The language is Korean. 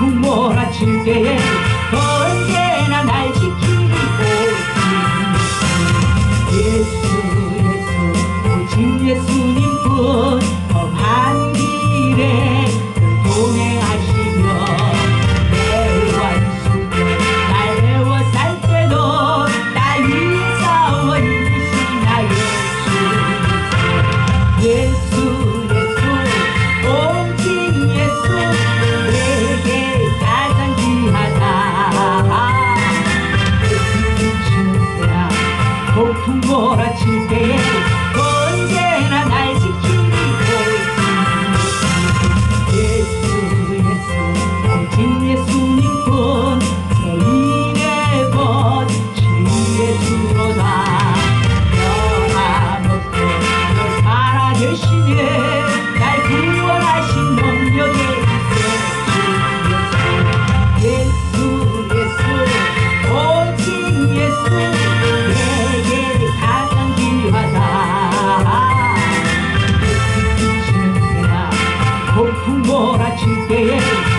풍모라칠게 언제나 날 지키고 예수 예수 오직 예수님뿐 험한 길에 동행하시며 날 배워 살 때도 날 위해서 원이신 나 예수. 예수 폭풍 몰아칠 때 언제나 날 지키고 예수 예수 오직 예수 embora te dei